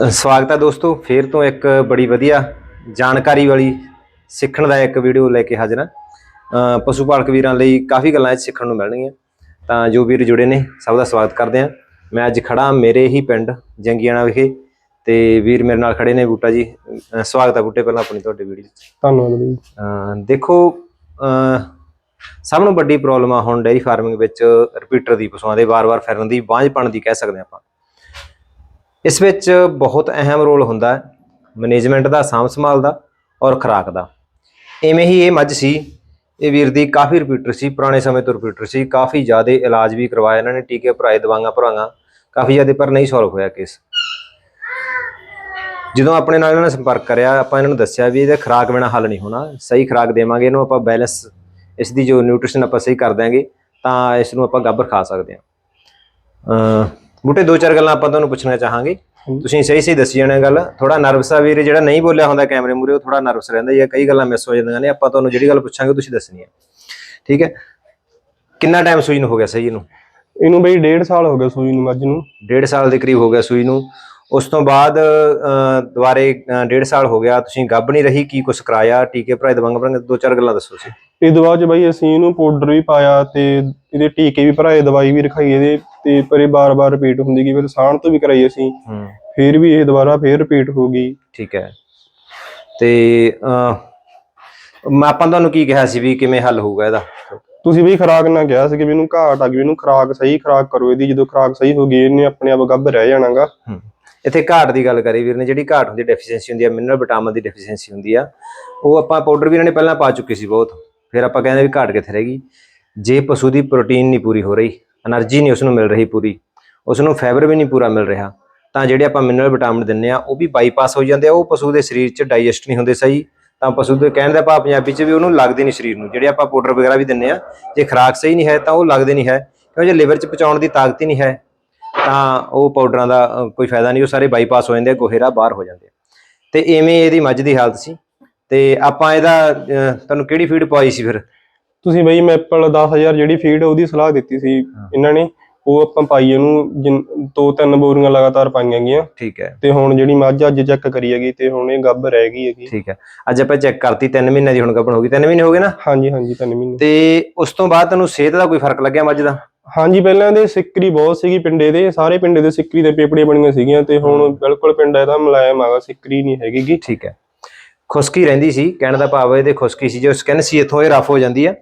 ਸਵਾਗਤ ਹੈ ਦੋਸਤੋ ਫੇਰ ਤੋਂ ਇੱਕ ਬੜੀ ਵਧੀਆ ਜਾਣਕਾਰੀ ਵਾਲੀ ਸਿੱਖਣ ਦਾ ਇੱਕ ਵੀਡੀਓ ਲੈ ਕੇ ਹਾਜ਼ਰ ਹਾਂ। ਪਸ਼ੂ ਪਾਲਕ ਵੀਰਾਂ ਲਈ ਕਾਫੀ ਗੱਲਾਂ ਇਹ 'ਚ ਸਿੱਖਣ ਨੂੰ ਮਿਲਣਗੀਆਂ। ਤਾਂ ਜੋ ਵੀਰ ਜੁੜੇ ਨੇ ਸਭ ਦਾ ਸਵਾਗਤ ਕਰਦੇ ਹਾਂ। ਮੈਂ ਅੱਜ ਖੜਾ ਮੇਰੇ ਹੀ ਪਿੰਡ ਜੰਗੀਆਣਾ ਵਿਖੇ। ਤੇ ਵੀਰ ਮੇਰੇ ਨਾਲ ਖੜੇ ਨੇ ਬੂਟਾ ਜੀ। ਸਵਾਗਤ ਹੈ ਬੂਟੇ ਪਹਿਲਾਂ ਆਪਣੀ ਤੁਹਾਡੀ ਵੀਡੀਓ 'ਚ। ਧੰਨਵਾਦ ਜੀ। ਦੇਖੋ ਸਭ ਨੂੰ ਵੱਡੀ ਪ੍ਰੋਬਲਮ ਆ ਹੁਣ ਡੇਅਰੀ ਫਾਰਮਿੰਗ ਵਿੱਚ ਰਿਪੀਟਰ ਦੀ ਪਸ਼ੂਆਂ ਦੇ ਵਾਰ-ਵਾਰ ਫਿਰਨ ਦੀ ਬਾਂਝਪਣ ਦੀ ਕਹਿ ਸਕਦੇ ਆਪਾਂ। ਇਸ ਵਿੱਚ ਬਹੁਤ ਅਹਿਮ ਰੋਲ ਹੁੰਦਾ ਹੈ ਮੈਨੇਜਮੈਂਟ ਦਾ, ਸਾਂਭ ਸੰਭਾਲ ਦਾ ਔਰ ਖੁਰਾਕ ਦਾ। ਐਵੇਂ ਹੀ ਇਹ ਮੱਝ ਸੀ, ਇਹ ਵੀਰ ਦੀ ਕਾਫੀ ਰਿਪੀਟਰ ਸੀ, ਪੁਰਾਣੇ ਸਮੇਂ ਤੋਂ ਰਿਪੀਟਰ ਸੀ, ਕਾਫੀ ਜ਼ਿਆਦਾ ਇਲਾਜ ਵੀ ਕਰਵਾਇਆ ਇਹਨਾਂ ਨੇ, ਟੀਕੇ ਭਰਾਏ, ਦਵਾਈਆਂ ਭਰਾਈਆਂ, ਕਾਫੀ ਜ਼ਿਆਦਾ ਪਰ ਨਹੀਂ ਸੋਲਵ ਹੋਇਆ ਕੇਸ ਜਦੋਂ ਆਪਣੇ ਨਾਲ ਇਹਨਾਂ ਨੇ ਸੰਪਰਕ ਕਰਿਆ, ਆਪਾਂ ਇਹਨਾਂ ਨੂੰ ਦੱਸਿਆ ਵੀ ਇਹਦਾ ਖੁਰਾਕ ਬਿਨਾ ਹੱਲ ਨਹੀਂ ਹੋਣਾ, ਸਹੀ ਖੁਰਾਕ ਦੇਵਾਂਗੇ ਇਹਨੂੰ, ਆਪਾਂ ਬੈਲੈਂਸ ਇਸ ਦੀ ਜੋ ਨਿਊਟ੍ਰੀਸ਼ਨ ਆਪਾਂ ਸਹੀ ਕਰ ਦਿਆਂਗੇ, ਤਾਂ ਇਸ ਨੂੰ ਆਪਾਂ ਗੱਭਰ ਖਾ ਸਕਦੇ ਹਾਂ। ਬੂਟੇ ਦੋ ਚਾਰ ਗੱਲਾਂ ਆਪਾਂ ਤੁਹਾਨੂੰ ਪੁੱਛਣਾ ਚਾਹਾਂਗੇ। ਤੁਸੀਂ ਸਹੀ ਸਹੀ ਦੱਸੀ ਜਾਣਾ ਗੱਲ। ਥੋੜਾ ਨਰਵਸ ਆ ਵੀਰ ਜਿਹੜਾ ਨਹੀਂ ਬੋਲਿਆ ਹੁੰਦਾ ਕੈਮਰੇ ਮੂਰੇ ਉਹ ਥੋੜਾ ਨਰਵਸ ਰਹਿੰਦਾ ਜਾਂ ਕਈ ਗੱਲਾਂ ਮਿਸ ਹੋ ਜਾਂਦੀਆਂ ਨੇ ਆਪਾਂ ਤੁਹਾਨੂੰ ਜਿਹੜੀ ਗੱਲ ਪੁੱਛਾਂਗੇ ਤੁਸੀਂ ਦੱਸਣੀ ਹੈ ਠੀਕ ਹੈ? ਕਿੰਨਾ ਟਾਈਮ ਸੂਈ ਨੂੰ ਹੋ ਗਿਆ ਸਹੀ ਇਹਨੂੰ? ਇਹਨੂੰ ਬਈ ਡੇਢ ਸਾਲ ਹੋ ਗਿਆ ਸੂਈ ਨੂੰ ਮੱਝ ਨੂੰ। ਡੇਢ ਸਾਲ ਦੇ ਕਰੀਬ ਹੋ ਗਿਆ ਸੂਈ ਨੂੰ। ਉਸ ਤੋਂ ਬਾਅਦ ਦੁਬਾਰੇ ਅ, ਡੇਢ ਸਾਲ ਹੋ ਗਿਆ। ਤੁਸੀਂ ਗੱਭ ਨਹੀਂ ਰਹੀ ਕੀ ਕੁਛ ਕਰਾਇਆ? ਟੀਕੇ ਭਰਾਏ ਦਵਾਂਗਾ ਭਰਾਂਗੇ ਦੋ ਚਾਰ ਗੱਲਾਂ ਦੱਸੋ ਸੀ। ਇਹ ਬਾਅਦ ਚ ਬਈ ਅਸੀਂ ਇਹਨੂੰ ਪਾਊਡਰ ਵੀ ਪਾਇਆ ਤੇ ਇਹਦੇ ਟੀਕੇ ਵੀ ਭਰਾਏ ਦਵਾਈ ਵੀ ਰਖਾਈ ਇਹਦੇ ਤੇ ਪਰ ਇਹ ਬਾਰ-ਬਾਰ ਰਿਪੀਟ ਹੁੰਦੀ ਗਈ ਫਿਰ ਸਾਣ ਤੋਂ ਵੀ ਕਰਾਈ ਅਸੀਂ। ਹੂੰ। ਫਿਰ ਵੀ ਇਹ ਦੁਬਾਰਾ ਫਿਰ ਰਿਪੀਟ ਹੋ ਗਈ। ਠੀਕ ਹੈ। ਤੇ ਮੈਂ ਆਪਾਂ ਤੁਹਾਨੂੰ ਕੀ ਕਿਹਾ ਸੀ ਵੀ ਕਿਵੇਂ ਹੱਲ ਹੋਊਗਾ ਇਹਦਾ? ਤੁਸੀਂ ਬਈ ਖਰਾਕ ਨਾ ਕਿਹਾ ਸੀ ਕਿ ਵੀ ਇਹਨੂੰ ਘਾਟ ਆ ਗਈ ਇਹਨੂੰ ਖਰਾਕ ਸਹੀ ਖਰਾਕ ਕਰੋ ਇਹਦੀ ਜਦੋਂ ਖਰਾਕ ਸਹੀ ਹੋ ਗਈ ਇਹਨੇ ਆਪਣੇ ਆਪ ਗੱਭ ਰਹਿ ਜਾਣਾਗਾ। ਇੱਥੇ ਘਾਟ ਦੀ ਗੱਲ ਕਰੀ ਵੀਰ ਨੇ ਜਿਹੜੀ ਘਾਟ ਹੁੰਦੀ ਡੈਫੀਸ਼ੀਐਂਸੀ ਹੁੰਦੀ ਹੈ ਮਿਨਰਲ ਵਿਟਾਮਿਨ ਦੀ ਡੈਫੀਸ਼ੀਐਂਸੀ ਹੁੰਦੀ ਆ ਉਹ ਆਪਾਂ ਪਾਊਡਰ ਵੀ ਇਹਨਾਂ ਨੇ ਪਹਿਲਾਂ ਪਾ ਚੁੱਕੇ ਸੀ ਬਹੁਤ। ਫਿਰ ਆਪਾਂ ਕਹਿੰਦੇ ਵੀ ਘਾਟ ਕਿੱਥੇ ਰਹੇਗੀ ਜੇ ਪਸ਼ੂ ਦੀ ਪ੍ਰੋਟੀਨ ਨਹੀਂ ਪੂਰੀ ਹੋ ਰਹੀ એનર્ਜੀ ਨਹੀਂ ਉਸ ਨੂੰ ਮਿਲ ਰਹੀ ਪੂਰੀ ਉਸ ਨੂੰ ਫਾਈਬਰ ਵੀ ਨਹੀਂ ਪੂਰਾ ਮਿਲ ਰਿਹਾ, ਤਾਂ ਜਿਹੜੇ ਆਪਾਂ ਮਿਨਰਲ ਵਿਟਾਮਿਨ ਦਿੰਨੇ ਆ ਉਹ ਵੀ ਬਾਈਪਾਸ ਹੋ ਜਾਂਦੇ ਆ, ਉਹ ਪਸ਼ੂ ਦੇ ਸਰੀਰ 'ਚ ਡਾਈਜੈਸਟ ਨਹੀਂ ਹੁੰਦੇ ਸਹੀ, ਤਾਂ ਪਸ਼ੂ ਦੇ ਕਹਿਣ ਦਾ ਭਾਵ ਪੰਜਾਬੀ 'ਚ ਵੀ ਉਹਨੂੰ ਲੱਗਦੇ ਨਹੀਂ ਸਰੀਰ ਨੂੰ, ਜਿਹੜੇ ਆਪਾਂ ਪਾਊਡਰ ਵਗੈਰਾ ਵੀ ਦਿੰਨੇ ਆ ਜੇ ਖਰਾਕ ਸਹੀ ਨਹੀਂ ਹੈ, ਤਾਂ ਉਹ ਲੱਗਦੇ ਨਹੀਂ ਹੈ ਕਿਉਂਕਿ ਜੇ ਲਿਵਰ 'ਚ ਪਹੁੰਚਾਉਣ ਦੀ ਤਾਕਤ ਹੀ ਨਹੀਂ ਹੈ, ਤਾਂ ਉਹ ਪਾਊਡਰਾਂ ਦਾ ਕੋਈ ਫਾਇਦਾ ਨਹੀਂ, ਉਹ ਸਾਰੇ ਬਾਈਪਾਸ ਹੋ ਜਾਂਦੇ ਆ, ਗੋਹੇਰਾ ਬਾਹਰ ਹੋ ਜਾਂਦੇ ਆ। ਤੇ ਐਵੇਂ ਇਹਦੀ ਮੱਝ ਦੀ ਹਾਲਤ ਸੀ। ਤੇ ਆਪਾਂ ਇਹਦਾ ਤੁਹਾਨੂੰ ਕਿਹੜੀ ਫੀਡ ਪਵਾਈ ਸੀ ਫਿਰ? ਤੁਸੀਂ ਬਈ ਮੈਪਲ 10000 ਜਿਹੜੀ ਫੀਡ ਉਹਦੀ ਸਲਾਹ ਦਿੱਤੀ ਸੀ ਇਹਨਾਂ ਨੇ। ਉਹ ਆਪਾਂ ਪਾਈ ਇਹਨੂੰ ਦੋ ਤਿੰਨ ਬੋਰੀਆਂ ਲਗਾਤਾਰ ਪਾਈਆਂ ਗਈਆਂ। ਠੀਕ ਹੈ। ਤੇ ਹੁਣ ਜਿਹੜੀ ਮੱਝ ਅੱਜ ਚੈੱਕ ਕਰੀ ਹੈਗੀ ਤੇ ਹੁਣ ਇਹ ਗੱਭ ਰਹਿ ਗਈ ਹੈਗੀ। ਠੀਕ ਹੈ। ਅੱਜ ਆਪਾਂ ਚੈੱਕ ਕਰਤੀ 3 ਮਹੀਨੇ ਦੀ ਹੁਣ ਗੱਭਣ ਹੋ ਗਈ। 3 ਮਹੀਨੇ ਹੋ ਗਏ ਨਾ? ਹਾਂਜੀ ਹਾਂਜੀ ਤਿੰਨ ਮਹੀਨੇ। ਤੇ ਉਸ ਤੋਂ ਬਾਅਦ ਤੁਹਾਨੂੰ ਸਿਹਤ ਦਾ ਕੋਈ ਫ਼ਰਕ ਲੱਗਿਆ ਮੱਝ ਦਾ? ਹਾਂਜੀ ਪਹਿਲਾਂ ਦੇ ਸਿੱਕਰੀ ਬਹੁਤ ਸੀਗੀ ਪਿੰਡੇ ਦੇ। ਸਾਰੇ ਪਿੰਡੇ ਦੇ ਸਿੱਕਰੀ ਦੇ ਪੇਪੜੀਆਂ ਬਣੀਆਂ ਸੀਗੀਆਂ ਤੇ ਹੁਣ ਬਿਲਕੁਲ ਪਿੰਡ ਇਹਦਾ ਮੁਲਾਇਮ ਆਗਾ ਸਿੱਕਰੀ ਨਹੀਂ ਹੈਗੀ ਠੀਕ ਹੈ। ਖੁਸ਼ਕੀ ਰਹਿੰਦੀ ਸੀ ਕਹਿਣ ਦਾ ਭਾਵ ਇਹਦੇ ਖੁਸ਼ਕੀ ਸੀ ਜੋ ਸਕਿਨ ਸੀ ਇੱਥੋਂ ਇਹ ਰਫ ਹੋ ਜਾਂਦੀ ਆ।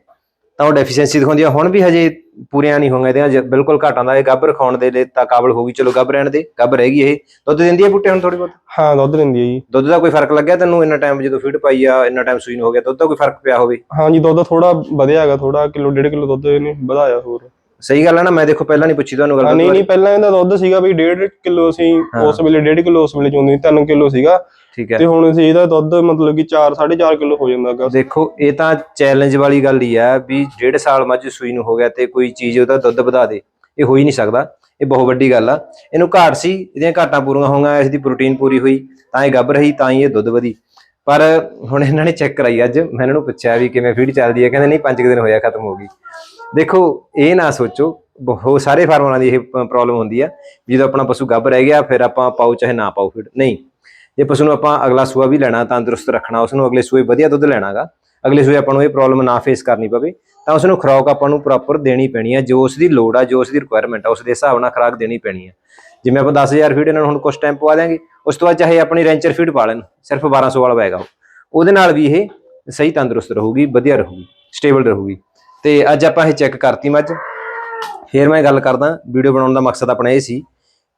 ਤਾਂ ਉਹ ਡੈਫੀਸ਼ੀਐਂਸੀ ਦਿਖਾਉਂਦੀ ਆ। ਹੁਣ ਵੀ ਹਜੇ ਪੂਰੀਆਂ ਨਹੀਂ ਹੋਈਆਂ ਇਹਦੀਆਂ ਜ- ਬਿਲਕੁਲ ਘਾਟਾਂ ਦਾ ਇਹ ਗੱਭ ਰਖਾਉਣ ਦੇ ਲਈ ਤਾਂ ਕਾਬਲ ਹੋ ਗਈ। ਚਲੋ ਗੱਭ ਰਹਿਣ ਦੇ ਗੱਭ ਰਹਿ ਗਈ ਇਹ। ਦੁੱਧ ਦਿੰਦੀ ਆ ਬੁੱਟੇ ਹੁਣ ਥੋੜੀ ਬਹੁਤ? ਹਾਂ ਦੁੱਧ ਦਿੰਦੀ ਹੈ ਜੀ। ਦੁੱਧ ਦਾ ਕੋਈ ਫ਼ਰਕ ਲੱਗਿਆ ਤੈਨੂੰ ਇੰਨਾ ਟਾਈਮ ਜਦੋਂ ਫੀਡ ਪਾਈ ਆ ਇੰਨਾ ਟਾਈਮ ਸੂਈ ਨੂੰ ਹੋ ਗਿਆ? ਦੁੱਧ ਦਾ ਕੋਈ ਫ਼ਰਕ ਪਿਆ ਹੋਵੇ? ਹਾਂਜੀ ਦੁੱਧ ਥੋੜਾ ਵਧਿਆ ਹੈਗਾ ਥੋੜਾ ਕਿਲੋ ਡੇਢ ਕਿਲੋ ਦੁੱਧ ਇਹਨੇ ਵਧਾਇਆ ਹੋਰ। ਸਹੀ ਗੱਲ ਹੈ ਨਾ ਮੈਂ ਦੇਖੋ ਪਹਿਲਾਂ ਨਹੀਂ ਪੁੱਛੀ ਤੁਹਾਨੂੰ ਹਾਂ, ਗੱਲ ਨਹੀਂ ਨਹੀਂ ਪਹਿਲਾਂ ਇਹਦਾ ਦੁੱਧ ਸੀਗਾ ਵੀ ਡੇਢ ਕਿਲੋ ਅਸੀਂ ਉਸ ਵੇਲੇ ਡੇਢ ਕਿਲੋ ਉਸ ਵੇਲੇ ਚੋਂਦੇ 3 ਕਿਲੋ ਸੀਗਾ। ਠੀਕ ਹੈ। ਤੇ ਹੁਣ ਅਸੀਂ ਇਹਦਾ ਦੁੱਧ ਮਤਲਬ ਕਿ 4 4.5 ਕਿਲੋ ਹੋ ਜਾਂਦਾ ਹੈਗਾ। ਦੇਖੋ ਇਹ ਤਾਂ ਚੈਲੰਜ ਵਾਲੀ ਗੱਲ ਹੀ ਆ ਵੀ ਡੇਢ ਸਾਲ ਮੱਝ ਸੂਈ ਨੂੰ ਹੋ ਗਿਆ ਤੇ ਕੋਈ ਚੀਜ਼ ਉਹਦਾ ਦੁੱਧ ਵਧਾ ਦੇ। ਇਹ ਹੋ ਹੀ ਨਹੀਂ ਸਕਦਾ। ਇਹ ਬਹੁਤ ਵੱਡੀ ਗੱਲ ਆ। ਇਹਨੂੰ ਘਾਟ ਸੀ ਇਹਦੀਆਂ ਘਾਟਾਂ ਪੂਰੀਆਂ ਹੋਈਆਂ ਇਸ ਦੀ ਪ੍ਰੋਟੀਨ ਪੂਰੀ ਹੋਈ ਤਾਂ ਇਹ ਗੱਭ ਰਹੀ ਤਾਂ ਹੀ ਇਹ ਦੁੱਧ ਵਧੀ। ਪਰ ਹੁਣ ਇਹਨਾਂ ਨੇ ਚੈੱਕ ਕਰਾਈ ਅੱਜ ਮੈਂ ਇਹਨਾਂ ਨੂੰ ਪੁੱਛਿਆ ਵੀ ਕਿਵੇਂ ਫੀਡ ਚੱਲਦੀ ਹੈ ਕਹਿੰਦੇ ਨਹੀਂ 5 ਦਿਨ ਹੋਇਆ ਖਤਮ ਹੋ ਗਈ। ਦੇਖੋ ਇਹ ਨਾ ਸੋਚੋ ਬਹੁਤ ਸਾਰੇ ਫਾਰਮਰਾਂ ਦੀ ਇਹ ਪ੍ਰੋਬਲਮ ਹੁੰਦੀ ਆ ਜਦੋਂ ਆਪਣਾ ਪਸ਼ੂ ਗੱਭ ਰਹਿ ਗਿਆ ਫਿਰ ਆਪਾਂ ਪਾਉ ਚਾਹੇ ਨਾ ਪਾਉ ਫੀਡ ਨਹੀਂ ਜੇ ਪਸ਼ੂ ਨੂੰ ਆਪਾਂ ਅਗਲਾ ਸੂਆ ਵੀ ਲੈਣਾ, ਤੰਦਰੁਸਤ ਰੱਖਣਾ ਉਸ ਨੂੰ ਅਗਲੇ ਸੂਏ ਵਧੀਆ ਦੁੱਧ ਲੈਣਾਗਾ, ਅਗਲੇ ਸੂਏ ਆਪਾਂ ਨੂੰ ਇਹ ਪ੍ਰੋਬਲਮ ਨਾ ਫੇਸ ਕਰਨੀ ਪਵੇ, ਤਾਂ ਉਸ ਨੂੰ ਖੁਰਾਕ ਆਪਾਂ ਨੂੰ ਪ੍ਰੋਪਰ ਦੇਣੀ ਪੈਣੀ ਹੈ ਜੋ ਉਸ ਦੀ ਲੋੜ ਆ, ਜੋ ਉਸ ਦੀ ਰਿਕੁਆਇਰਮੈਂਟ ਆ ਉਸ ਦੇ ਹਿਸਾਬ ਨਾਲ ਖੁਰਾਕ ਦੇਣੀ ਪੈਣੀ ਹੈ ਜਿਵੇਂ ਆਪਾਂ 10000 ਫੀਡ ਇਹਨਾਂ ਨੂੰ ਹੁਣ ਕੁਝ ਟਾਈਮ ਪਵਾ ਦਿਆਂਗੇ, ਉਸ ਤੋਂ ਬਾਅਦ ਚਾਹੇ ਆਪਣੀ ਰੈਂਚਰ ਫੀਡ ਪਾ ਲੈਣ, ਸਿਰਫ 1200 ਵਾਲਾ ਪਏਗਾ ਉਹ। ਉਹਦੇ ਨਾਲ ਵੀ ਇਹ ਸਹੀ ਤੰਦਰੁਸਤ ਰਹੂਗੀ, ਵਧੀਆ ਰਹੂਗੀ ਸਟੇਬਲ ਰਹੂਗੀ। ਤੇ ਅੱਜ ਆਪਾਂ ਇਹ ਚੈੱਕ ਕਰਤੀ ਮੱਝ। ਫੇਰ ਮੈਂ ਗੱਲ ਕਰਦਾ ਵੀਡੀਓ ਬਣਾਉਣ ਦਾ ਮਕਸਦ ਆਪਣਾ ਇਹ ਸੀ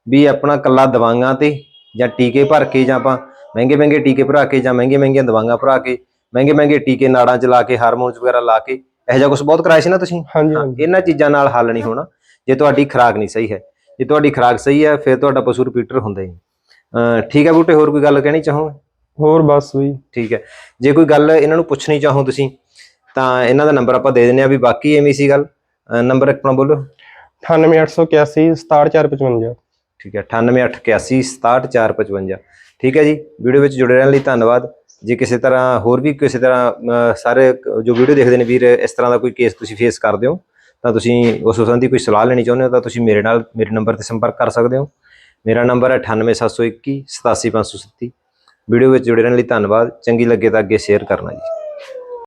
ਵੀ ਆਪਣਾ ਕੱਲਾ ਦਵਾਈਆਂ ਤੇ ਜਾਂ ਟੀਕੇ ਭਰ ਕੇ ਜਾਂ ਆਪਾਂ ਮਹਿੰਗੇ ਮਹਿੰਗੇ ਟੀਕੇ ਭਰਾ ਕੇ ਜਾਂ ਮਹਿੰਗੇ ਮਹਿੰਗੀਆਂ ਦਵਾਈਆਂ ਭਰਾ ਕੇ ਮਹਿੰਗੇ ਮਹਿੰਗੇ ਟੀਕੇ ਨਾੜਾਂ 'ਚ ਲਾ ਕੇ ਹਾਰਮੋਨਸ ਵਗੈਰਾ ਲਾ ਕੇ ਇਹੋ ਜਿਹਾ ਕੁਝ ਬਹੁਤ ਕਰਾਇਆ ਸੀ ਨਾ ਤੁਸੀਂ? ਹਾਂਜੀ ਇਹਨਾਂ ਚੀਜ਼ਾਂ ਨਾਲ ਹੱਲ ਨਹੀਂ ਹੋਣਾ। ਜੇ ਤੁਹਾਡੀ ਖੁਰਾਕ ਨਹੀਂ ਸਹੀ ਹੈ ਜੇ ਤੁਹਾਡੀ ਖੁਰਾਕ ਸਹੀ ਹੈ ਫਿਰ ਤੁਹਾਡਾ ਪਸ਼ੂ ਰਿਪੀਟਰ ਹੁੰਦਾ ਹੀ ਠੀਕ ਹੈ ਬੂਟੇ ਹੋਰ ਕੋਈ ਗੱਲ ਕਹਿਣੀ ਚਾਹੋ ਹੋਰ ਬਸ ਵੀ। ਠੀਕ ਹੈ। ਜੇ ਕੋਈ ਗੱਲ ਇਹਨਾਂ ਨੂੰ ਪੁੱਛਣੀ ਚਾਹੋ ਤੁਸੀਂ ਤਾਂ ਇਹਨਾਂ ਦਾ ਨੰਬਰ ਆਪਾਂ ਦੇ ਦਿੰਨੇ ਆ ਵੀ ਬਾਕੀ ਐਵੇਂ ਸੀ ਗੱਲ। ਨੰਬਰ ਆਪਣਾ ਬੋਲੋ। 98881 67455 ਠੀਕ ਹੈ 9881 67455 ਠੀਕ ਹੈ ਜੀ, ਵੀਡੀਓ ਵਿੱਚ ਜੁੜੇ ਰਹਿਣ ਲਈ ਧੰਨਵਾਦ। ਜੇ ਕਿਸੇ ਤਰ੍ਹਾਂ ਹੋਰ ਵੀ ਕਿਸੇ ਤਰ੍ਹਾਂ ਸਾਰੇ ਜੋ ਵੀਡੀਓ ਦੇਖਦੇ ਨੇ ਵੀਰ, ਇਸ ਤਰ੍ਹਾਂ ਦਾ ਕੋਈ ਕੇਸ ਤੁਸੀਂ ਫੇਸ ਕਰਦੇ ਹੋ ਤਾਂ ਤੁਸੀਂ ਉਸ ਸੰਬੰਧੀ ਕੋਈ ਸਲਾਹ ਲੈਣੀ ਚਾਹੁੰਦੇ ਹੋ ਤਾਂ ਤੁਸੀਂ ਮੇਰੇ ਨਾਲ, ਮੇਰੇ ਨੰਬਰ ਤੇ ਸੰਪਰਕ ਕਰ ਸਕਦੇ ਹੋ। ਮੇਰਾ ਨੰਬਰ ਹੈ 98721 87537 ਵੀਡੀਓ ਵਿੱਚ ਜੁੜੇ ਰਹਿਣ ਲਈ ਧੰਨਵਾਦ। ਚੰਗੀ ਲੱਗੇ ਤਾਂ ਅੱਗੇ ਸ਼ੇਅਰ ਕਰਨਾ ਜੀ।